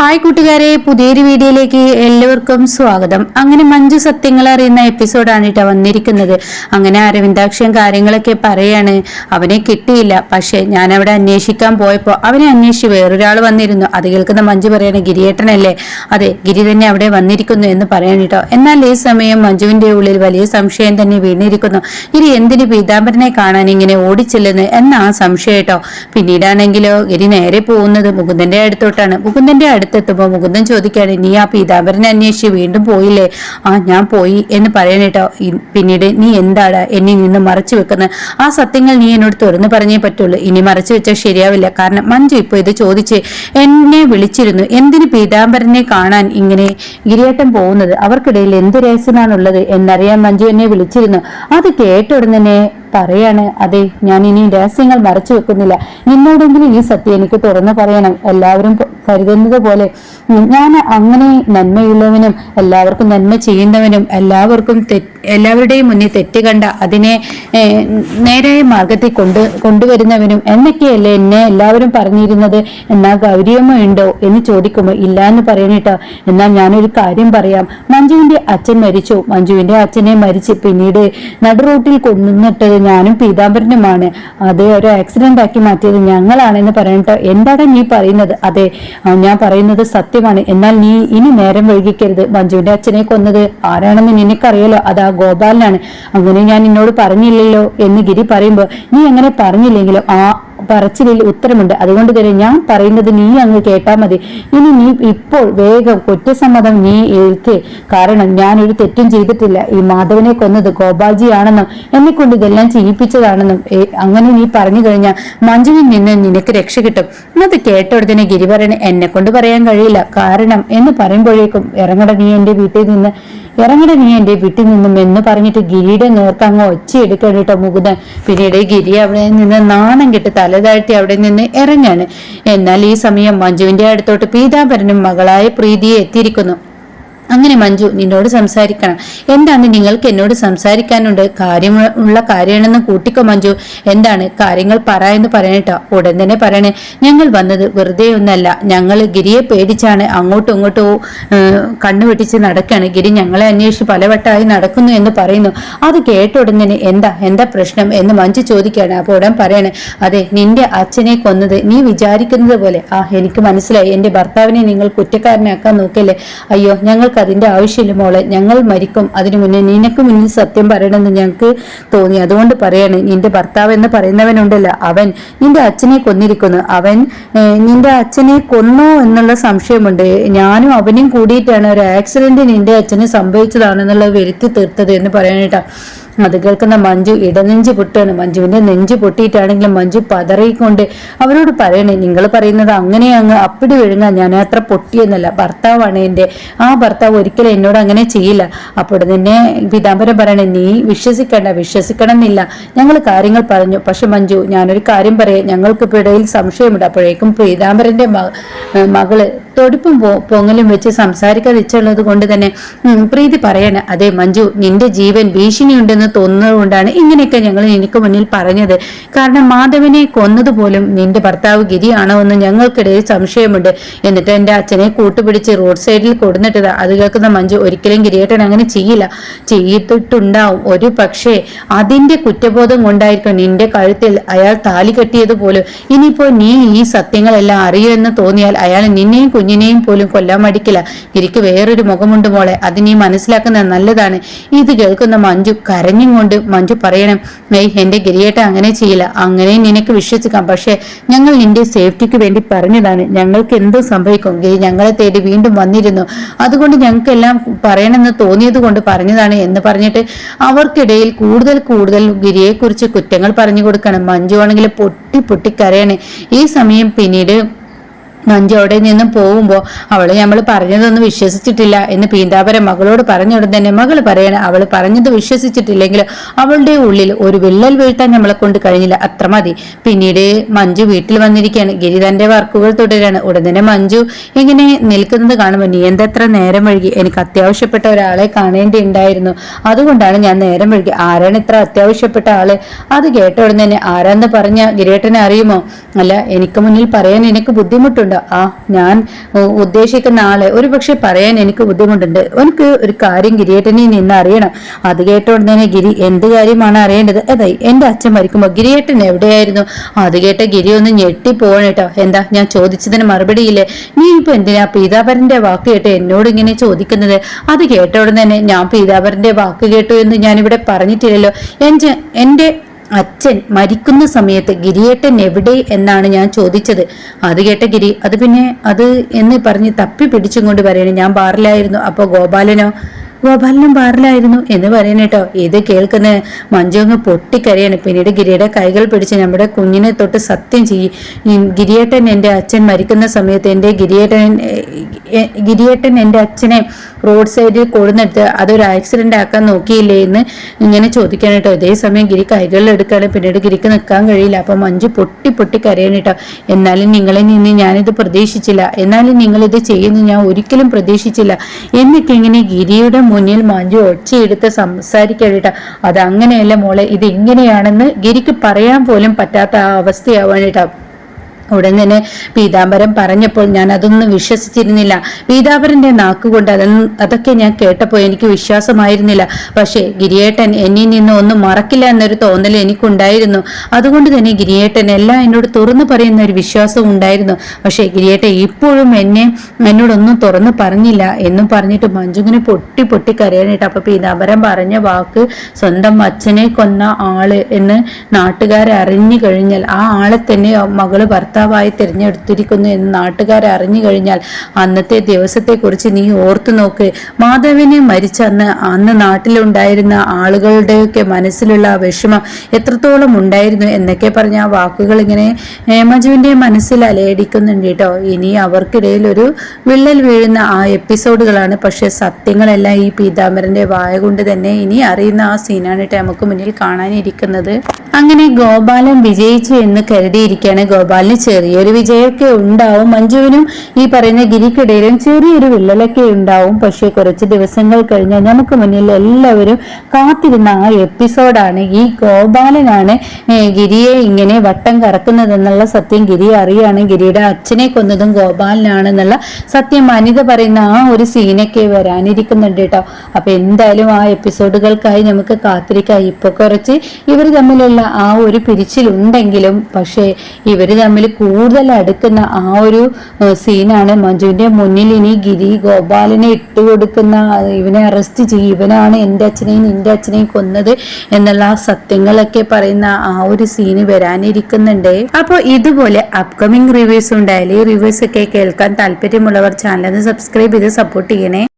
Hi കൂട്ടുകാരെ. പുതിയൊരു വീഡിയോയിലേക്ക് എല്ലാവർക്കും സ്വാഗതം. അങ്ങനെ മഞ്ജു സത്യങ്ങൾ അറിയുന്ന എപ്പിസോഡാണ് കേട്ടോ വന്നിരിക്കുന്നത്. അങ്ങനെ അരവിന്ദാക്ഷൻ കാര്യങ്ങളൊക്കെ പറയാണ്. അവനെ കിട്ടിയില്ല. പക്ഷേ ഞാൻ അവിടെ അന്വേഷിക്കാൻ പോയപ്പോൾ അവനെ അന്വേഷിച്ച് വേറൊരാൾ വന്നിരുന്നു. അത് കേൾക്കുന്ന മഞ്ജു പറയാണ് ഗിരിയേട്ടനല്ലേ? അതെ ഗിരി തന്നെ അവിടെ വന്നിരിക്കുന്നു എന്ന് പറയാൻ കേട്ടോ എന്നാൽ ഈ സമയം മഞ്ജുവിന്റെ ഉള്ളിൽ വലിയ സംശയം തന്നെ വീണിരിക്കുന്നു. ഗിരി എന്തിന് പീതാംബരനെ കാണാൻ ഇങ്ങനെ ഓടിച്ചില്ലെന്ന് എന്നാ സംശയം കേട്ടോ പിന്നീടാണെങ്കിലോ ഗിരി നേരെ പോകുന്നത് മുകുന്ദന്റെ അടുത്തോട്ടാണ്. മുകുന്ദന്റെ അടുത്തെത്തുമ്പോൾ മുകുന്ദൻ ചോദിക്കുകയാണ് നീ ആ പീതാംബരനെ അന്വേഷിച്ച് വീണ്ടും പോയില്ലേ? ആ ഞാൻ പോയി എന്ന് പറയണേട്ടോ ഇ- പിന്നീട് നീ എന്താണ് എന്നെ നിന്ന് മറച്ചു വെക്കുന്നത് ആ സത്യങ്ങൾ നീ എന്നോട് തുറന്നു പറഞ്ഞേ പറ്റുള്ളൂ. ഇനി മറച്ചു വെച്ചാൽ ശരിയാവില്ല. കാരണം മഞ്ജു ഇപ്പൊ ഇത് ചോദിച്ച് എന്നെ വിളിച്ചിരുന്നു. എന്തിന് പീതാംബരനെ കാണാൻ ഇങ്ങനെ ഗിരിയേട്ടൻ പോകുന്നത്? അവർക്കിടയിൽ എന്ത് രഹസ്യമാണുള്ളത് എന്നറിയാൻ മഞ്ജു എന്നെ വിളിച്ചിരുന്നു. അത് കേട്ട ഉടനെ പറയാണ് അതെ ഞാൻ ഇനി രഹസ്യങ്ങൾ മറച്ചു വെക്കുന്നില്ല. നിന്നോടെങ്കിലും ഈ സത്യം എനിക്ക് തുറന്നു പറയണം. എല്ലാവരും കരുതുന്നത് പോലെ ഞാൻ അങ്ങനെ നന്മയുള്ളവനും എല്ലാവർക്കും നന്മ ചെയ്യുന്നവനും എല്ലാവർക്കും എല്ലാവരുടെയും മുന്നിൽ തെറ്റ് കണ്ട അതിനെ നേരായ മാർഗത്തിൽ കൊണ്ട് കൊണ്ടുവരുന്നവനും എന്നൊക്കെയല്ലേ എന്നെ എല്ലാവരും പറഞ്ഞിരുന്നത്? എന്നാ ഗൗരിയമ്മ ഉണ്ടോ എന്ന് ചോദിക്കുമ്പോൾ ഇല്ല എന്ന് പറയണേട്ടോ എന്നാൽ ഞാനൊരു കാര്യം പറയാം. മഞ്ജുവിന്റെ അച്ഛൻ മരിച്ചു. മഞ്ജുവിന്റെ അച്ഛനെ മരിച്ച് പിന്നീട് നടുറോട്ടിൽ കൊന്നിട്ടത് ഞാനും പീതാംബരനുമാണ്. അത് ഒരു ആക്സിഡന്റ് ആക്കി മാറ്റിയത് ഞങ്ങളാണെന്ന് പറയട്ടോ എന്താണ് നീ പറയുന്നത്? അതെ ഞാൻ പറയുന്നത് സത്യമാണ്. എന്നാൽ നീ ഇനി നേരം വൈകിക്കരുത്. മഞ്ജുവിന്റെ അച്ഛനെ കൊന്നത് ആരാണെന്ന് നിനക്കറിയാലോ? അതാ ഗോപാലനാണ്. അങ്ങനെ ഞാൻ നിന്നോട് പറഞ്ഞില്ലല്ലോ എന്ന് ഗിരി പറയുമ്പോൾ നീ അങ്ങനെ പറഞ്ഞില്ലെങ്കിലും? ആ പറച്ചിലിൽ ഉത്തരമുണ്ട്. അതുകൊണ്ട് തന്നെ ഞാൻ പറയുന്നത് നീ അങ്ങ് കേട്ടാൽ മതി. ഇനി നീ ഇപ്പോൾ വേഗം കുറ്റസമ്മതം നീ ഏൽക്ക്. കാരണം ഞാൻ ഒരു തെറ്റും ചെയ്തിട്ടില്ല. ഈ മാധവനെ കൊന്നത് ഗോപാൽജിയാണെന്നും എന്നെ കൊണ്ട് ഇതെല്ലാം ചെയ്യിപ്പിച്ചതാണെന്നും അങ്ങനെ നീ പറഞ്ഞു കഴിഞ്ഞാൽ മഞ്ജുവിൽ നിന്ന് നിനക്ക് രക്ഷ കിട്ടും. അത് കേട്ട ഉടനെ ഗിരി പറയണ എന്നെ കൊണ്ട് പറയാൻ കഴിയില്ല. കാരണം എന്ന് പറയുമ്പോഴേക്കും ഇറങ്ങട നീ എന്റെ വീട്ടിൽ നിന്ന് ഇറങ്ങട നീ എന്റെ വീട്ടിൽ നിന്നും എന്ന് പറഞ്ഞിട്ട് ഗിരിയുടെ നേർക്ക് അങ്ങ് ഒച്ചയെടുക്കണം കേട്ടോ മുകുന്ദൻ. പിന്നീട് ഗിരി അവിടെ നിന്ന് നാണം കെട്ട് തലതാഴ്ത്തി അവിടെ നിന്ന് ഇറങ്ങാണ്. എന്നാൽ ഈ സമയം മഞ്ജുവിന്റെ അടുത്തോട്ട് പീതാംബരനും മകളായ പ്രീതിയെ എത്തിയിരിക്കുന്നു. അങ്ങനെ മഞ്ജു നിന്നോട് സംസാരിക്കണം. എന്താണ് നിങ്ങൾക്ക് എന്നോട് സംസാരിക്കാനുണ്ട്? കാര്യമുള്ള കാര്യമാണെന്ന് കൂട്ടിക്കോ മഞ്ജു. എന്താണ്? കാര്യങ്ങൾ പറ എന്ന് പറയണട്ടോ ഉടൻ തന്നെ പറയണേ. ഞങ്ങൾ വന്നത് വെറുതെ ഒന്നല്ല. ഞങ്ങൾ ഗിരിയെ പേടിച്ചാണ് അങ്ങോട്ടും ഇങ്ങോട്ടും കണ്ണു വെട്ടിച്ച് നടക്കുകയാണ് ഗിരി ഞങ്ങളെ അന്വേഷിച്ച് പലവട്ടമായി നടക്കുന്നു എന്ന് പറയുന്നു. അത് കേട്ട ഉടൻ തന്നെ എന്താ? എന്താ പ്രശ്നം? എന്ന് മഞ്ജു ചോദിക്കുകയാണ്. അപ്പോൾ ഉടൻ പറയണേ അതെ നിന്റെ അച്ഛനെ കൊന്നത് നീ വിചാരിക്കുന്നത് പോലെ. ആ എനിക്ക് മനസ്സിലായി. എന്റെ ഭർത്താവിനെ നിങ്ങൾ കുറ്റക്കാരനാക്കാൻ നോക്കല്ലേ അയ്യോ ഞങ്ങൾക്ക് അതിന്റെ ആവശ്യമില്ല മോളെ. ഞങ്ങൾ മരിക്കും. അതിനു മുന്നേ നിനക്ക് മുന്നിൽ സത്യം പറയണമെന്ന് ഞങ്ങൾക്ക് തോന്നി. അതുകൊണ്ട് പറയാണ് നിന്റെ ഭർത്താവ് എന്ന് പറയുന്നവനുണ്ടല്ലോ അവൻ. നിന്റെ അച്ഛനെ കൊന്നിരിക്കുന്നു. അവൻ നിന്റെ അച്ഛനെ കൊന്നോ എന്നുള്ള സംശയമുണ്ട്. ഞാനും അവനും കൂടിയിട്ടാണ് ഒരു ആക്സിഡന്റ് നിന്റെ അച്ഛന് സംഭവിച്ചതാണെന്നുള്ളത് വരുത്തി തീർത്തത് എന്ന് പറയാനായിട്ടാ അത് കേൾക്കുന്ന മഞ്ജു ഇടനെഞ്ച് പൊട്ടാണ് മഞ്ജുവിന്റെ നെഞ്ച് പൊട്ടിയിട്ടാണെങ്കിലും മഞ്ജു പതറിക്കൊണ്ട് അവരോട് പറയണേ നിങ്ങൾ പറയുന്നത് അങ്ങനെ അങ്ങ് അപ്പിടി വിഴുങ്ങാൻ ഞാൻ അത്ര പൊട്ടിയെന്നല്ല. ഭർത്താവാണ് എന്റെ ആ ഭർത്താവ് ഒരിക്കലും എന്നോട് അങ്ങനെ ചെയ്യില്ല. അപ്പോൾ തന്നെ പിതാംബരം പറയണേ നീ വിശ്വസിക്കേണ്ട വിശ്വസിക്കണം എന്നില്ല ഞങ്ങൾ കാര്യങ്ങൾ പറഞ്ഞു. പക്ഷെ മഞ്ജു ഞാനൊരു കാര്യം പറയാം. ഞങ്ങൾക്ക് ഇപ്പോൾ ഇടയിൽ സംശയമുണ്ട്. അപ്പോഴേക്കും പീതാംബരന്റെ മകൾ തൊടിപ്പും പോ പൊങ്ങലും വെച്ച് സംസാരിക്കാതിച്ചുള്ളത് കൊണ്ട് തന്നെ പ്രീതി പറയണ. അതെ മഞ്ജു നിന്റെ ജീവൻ ഭീഷണിയുണ്ടെന്ന് തോന്നുന്നത് കൊണ്ടാണ് ഇങ്ങനെയൊക്കെ ഞങ്ങൾ നിനക്ക് മുന്നിൽ പറഞ്ഞത്. കാരണം മാധവനെ കൊന്നതുപോലും നിന്റെ ഭർത്താവ് ഗിരിയാണോ എന്ന് ഞങ്ങൾക്കിടയിൽ സംശയമുണ്ട്. എന്നിട്ട് എന്റെ അച്ഛനെ കൂട്ടുപിടിച്ച് റോഡ് സൈഡിൽ കൊടുന്നിട്ടത്. അത് കേൾക്കുന്ന മഞ്ജു ഒരിക്കലും ഗിരിയേട്ടൻ അങ്ങനെ ചെയ്യില്ല. ചെയ്തിട്ടുണ്ടാവും. ഒരു പക്ഷേ അതിന്റെ കുറ്റബോധം കൊണ്ടായിരിക്കും നിന്റെ കഴുത്തിൽ അയാൾ താലി കെട്ടിയത് പോലും ഇനിയിപ്പോ നീ ഈ സത്യങ്ങളെല്ലാം അറിയുമെന്ന് തോന്നിയാൽ അയാൾ നിന്നെയും കുഞ്ഞിനെയും പോലും കൊല്ലാൻ മടിക്കില്ല. എനിക്ക് വേറൊരു മുഖമുണ്ട് മോളെ. അത് നീ മനസ്സിലാക്കുന്നത് നല്ലതാണ്. ഇത് കേൾക്കുന്ന മഞ്ജു കരഞ്ഞും കൊണ്ട് മഞ്ജു പറയണം നെയ് എന്റെ ഗിരിയേട്ട അങ്ങനെ ചെയ്യില്ല. അങ്ങനെ നിനക്ക് വിശ്വസിക്കാം. പക്ഷെ ഞങ്ങൾ നിന്റെ സേഫ്റ്റിക്ക് വേണ്ടി പറഞ്ഞതാണ്. ഞങ്ങൾക്ക് എന്തും സംഭവിക്കും. ഗിരി ഞങ്ങളെ തേടി വീണ്ടും വന്നിരുന്നു. അതുകൊണ്ട് ഞങ്ങൾക്കെല്ലാം പറയണമെന്ന് തോന്നിയത് കൊണ്ട് പറഞ്ഞതാണ് എന്ന് പറഞ്ഞിട്ട് അവർക്കിടയിൽ കൂടുതൽ കൂടുതൽ ഗിരിയെ കുറിച്ച് കുറ്റങ്ങൾ പറഞ്ഞു കൊടുക്കണം. മഞ്ജു ആണെങ്കിൽ പൊട്ടി പൊട്ടി കരയണേ ഈ സമയം പിന്നീട് മഞ്ജു അവിടെ നിന്നും പോകുമ്പോൾ അവൾ നമ്മൾ പറഞ്ഞതൊന്നും വിശ്വസിച്ചിട്ടില്ല എന്ന് പീന്താപരം മകളോട് പറഞ്ഞുടൻ തന്നെ മകൾ പറയണ അവൾ പറഞ്ഞത് വിശ്വസിച്ചിട്ടില്ലെങ്കിൽ അവളുടെ ഉള്ളിൽ ഒരു വിള്ളൽ വീഴ്ത്താൻ നമ്മളെ കൊണ്ട് കഴിഞ്ഞില്ല. അത്ര മതി. പിന്നീട് മഞ്ജു വീട്ടിൽ വന്നിരിക്കുകയാണ്. ഗിരി തന്റെ വർക്കുകൾ തുടരാണ്. ഉടൻ തന്നെ മഞ്ജു ഇങ്ങനെ നിൽക്കുന്നത് കാണുമ്പോൾ നീ എന്തെത്ര നേരം വഴുകി എനിക്ക് അത്യാവശ്യപ്പെട്ട ഒരാളെ കാണേണ്ടി ഉണ്ടായിരുന്നു അതുകൊണ്ടാണ് ഞാൻ നേരം വഴുകി ആരാണ് ഇത്ര അത്യാവശ്യപ്പെട്ട ആൾ? അത് കേട്ട ഉടൻ തന്നെ ആരാന്ന് പറഞ്ഞ ഗിരിയേട്ടനെ അറിയുമോ? അല്ല എനിക്ക് മുന്നിൽ പറയാൻ എനിക്ക് ബുദ്ധിമുട്ടുണ്ട്. ആ ഞാൻ ഉദ്ദേശിക്കുന്ന ആളെ ഒരു പക്ഷെ പറയാൻ എനിക്ക് ബുദ്ധിമുട്ടുണ്ട്. എനിക്ക് ഒരു കാര്യം ഗിരിയേട്ടനിൽ നിന്ന് അറിയണം. അത് കേട്ടോണ്ട് തന്നെ ഗിരി എന്ത് കാര്യമാണ് അറിയേണ്ടത്? അതായി എന്റെ അച്ഛൻ മരിക്കുമ്പോ ഗിരിയേട്ടൻ എവിടെയായിരുന്നു? അത് കേട്ട ഗിരി ഒന്ന് ഞെട്ടിപ്പോവാണ് കേട്ടോ. എന്താ ഞാൻ ചോദിച്ചതിന് മറുപടിയില്ലേ നീ ഇപ്പൊ എന്തിനാ പീതാപരന്റെ വാക്ക് കേട്ട് എന്നോട് ഇങ്ങനെ ചോദിക്കുന്നത്? അത് കേട്ട തന്നെ ഞാൻ പീതാപരന്റെ വാക്ക് കേട്ടു എന്ന് ഞാനിവിടെ പറഞ്ഞിട്ടില്ലല്ലോ. എന്റെ എന്റെ അച്ഛൻ മരിക്കുന്ന സമയത്ത് ഗിരിയേട്ടൻ എവിടെ എന്നാണ് ഞാൻ ചോദിച്ചത്. അത് കേട്ട ഗിരി അത് പിന്നെ അത് എന്ന് പറഞ്ഞ് തപ്പി പിടിച്ചും കൊണ്ട് പറയണേ ഞാൻ ബാറിലായിരുന്നു. അപ്പൊ ഗോപാലനോ ഗോപാലനും ബാറിലായിരുന്നു എന്ന് പറയണേട്ടോ ഇത് കേൾക്കുന്ന മഞ്ജു അങ്ങ് പൊട്ടിക്കരയാണ്. പിന്നീട് ഗിരിയുടെ കൈകൾ പിടിച്ച് നമ്മുടെ കുഞ്ഞിനെ തൊട്ട് സത്യം ചെയ്യും. ഗിരിയേട്ടൻ എന്റെ അച്ഛൻ മരിക്കുന്ന സമയത്ത് എന്റെ ഗിരിയേട്ടൻ ഗിരിയേട്ടൻ എന്റെ അച്ഛനെ റോഡ് സൈഡിൽ കൊടുന്നെടുത്ത് അതൊരു ആക്സിഡന്റ് ആക്കാൻ നോക്കിയില്ലേ എന്ന് ഇങ്ങനെ ചോദിക്കാൻ കേട്ടോ. ഇതേ സമയം ഗിരി കൈകളിൽ എടുക്കുകയാണ് പിന്നീട് ഗിരിക്ക് നിൽക്കാൻ കഴിയില്ല. അപ്പൊ മഞ്ജു പൊട്ടി പൊട്ടി കരയാണ് കേട്ടോ. എന്നാലും നിങ്ങളെ നിന്ന് ഞാനിത് പ്രതീക്ഷിച്ചില്ല. എന്നാലും നിങ്ങൾ ഇത് ചെയ്യുന്നു ഞാൻ ഒരിക്കലും പ്രതീക്ഷിച്ചില്ല. എന്നിട്ട് ഇങ്ങനെ ഗിരിയുടെ മുന്നിൽ മഞ്ജു ഒച്ചയെടുത്ത് സംസാരിക്കാൻ കേട്ടോ. അത് അങ്ങനെയല്ല മോളെ ഇത് എങ്ങനെയാണെന്ന് ഗിരിക്ക് പറയാൻ പോലും പറ്റാത്ത ആ അവസ്ഥയാവാൻ ഉടൻ തന്നെ പീതാംബരം പറഞ്ഞപ്പോൾ ഞാൻ അതൊന്നും വിശ്വസിച്ചിരുന്നില്ല. പീതാംബരന്റെ നാക്കുകൊണ്ട് അതൊന്നും അതൊക്കെ ഞാൻ കേട്ടപ്പോൾ എനിക്ക് വിശ്വാസമായിരുന്നില്ല. പക്ഷേ ഗിരിയേട്ടൻ എന്നിൽ നിന്ന് ഒന്നും മറക്കില്ല എന്നൊരു തോന്നൽ എനിക്കുണ്ടായിരുന്നു. അതുകൊണ്ട് തന്നെ ഗിരിയേട്ടൻ എല്ലാം എന്നോട് തുറന്നു പറയുന്ന ഒരു വിശ്വാസം ഉണ്ടായിരുന്നു. പക്ഷേ ഗിരിയേട്ടൻ ഇപ്പോഴും എന്നെ എന്നോടൊന്നും തുറന്നു പറഞ്ഞില്ല എന്നും പറഞ്ഞിട്ട് മഞ്ജുവിനെ പൊട്ടി പൊട്ടി കരയാനായിട്ട് അപ്പൊ പീതാംബരം പറഞ്ഞ വാക്ക് സ്വന്തം അച്ഛനെ കൊന്ന ആൾ എന്ന് നാട്ടുകാരെ അറിഞ്ഞു കഴിഞ്ഞാൽ ആ ആളെ തന്നെ മകൾ ഭർത്താവായി തിരഞ്ഞെടുത്തിരിക്കുന്നു എന്ന് നാട്ടുകാരെ അറിഞ്ഞു കഴിഞ്ഞാൽ അന്നത്തെ ദിവസത്തെക്കുറിച്ച് നീ ഓർത്തു നോക്ക്. മാധവനെ മരിച്ചന്ന് അന്ന് നാട്ടിലുണ്ടായിരുന്ന ആളുകളുടെയൊക്കെ മനസ്സിലുള്ള വിഷമം എത്രത്തോളം ഉണ്ടായിരുന്നു എന്നൊക്കെ പറഞ്ഞ ആ വാക്കുകൾ ഇങ്ങനെ മജുവിന്റെ മനസ്സിൽ അലയടിക്കുന്നുണ്ട് കേട്ടോ. ഇനി അവർക്കിടയിൽ ഒരു വിള്ളൽ വീഴുന്ന ആ എപ്പിസോഡുകളാണ്. പക്ഷേ സത്യങ്ങളെല്ലാം ഈ പീതാംബരന്റെ വായ കൊണ്ട് തന്നെ ഇനി അറിയുന്ന ആ സീനാണ് നമുക്ക് മുന്നിൽ കാണാനിരിക്കുന്നത്. അങ്ങനെ ഗോപാലൻ വിജയിച്ചു എന്ന് കരുതിയിരിക്കുകയാണ് ഗോപാലിന് ചെറിയൊരു വിജയമൊക്കെ ഉണ്ടാവും. മഞ്ജുവിനും ഈ പറയുന്ന ഗിരിക്കിടയിലും ചെറിയൊരു വിള്ളലൊക്കെ ഉണ്ടാവും. പക്ഷേ കുറച്ച് ദിവസങ്ങൾ കഴിഞ്ഞാൽ നമുക്ക് മുന്നിൽ എല്ലാവരും കാത്തിരുന്ന ആ എപ്പിസോഡാണ്. ഈ ഗോപാലനാണ് ഗിരിയെ ഇങ്ങനെ വട്ടം കറക്കുന്നതെന്നുള്ള സത്യം ഗിരി അറിയാണ്. ഗിരിയുടെ അച്ഛനെ കൊന്നതും ഗോപാലനാണെന്നുള്ള സത്യം അനിത പറയുന്ന ആ ഒരു സീനൊക്കെ വരാനിരിക്കുന്നുണ്ട് കേട്ടോ. അപ്പൊ എന്തായാലും ആ എപ്പിസോഡുകൾക്കായി നമുക്ക് കാത്തിരിക്കാം. ഇപ്പൊ കുറച്ച് ഇവർ തമ്മിലുള്ള ആ ഒരു പിരിച്ചിലുണ്ടെങ്കിലും പക്ഷേ ഇവർ തമ്മിൽ കൂടുതൽ അടുക്കുന്ന ആ ഒരു സീനാണ് മഞ്ജുവിന്റെ മുന്നിൽ ഇനി ഗിരി ഗോപാലിനെ ഇട്ട് കൊടുക്കുന്ന ഇവനെ അറസ്റ്റ് ചെയ്യും ഇവനാണ് എന്റെ അച്ഛനെയും നിന്റെ അച്ഛനെയും കൊന്നത് എന്നുള്ള ആ സത്യങ്ങളൊക്കെ പറയുന്ന ആ ഒരു സീന് വരാനിരിക്കുന്നുണ്ട്. അപ്പോൾ ഇതുപോലെ അപ്കമിങ് റിവ്യൂസും ഡയലി റിവ്യൂസ് ഒക്കെ കേൾക്കാൻ താല്പര്യമുള്ളവർ ചാനൽ സബ്സ്ക്രൈബ് ചെയ്ത് സപ്പോർട്ട് ചെയ്യണേ.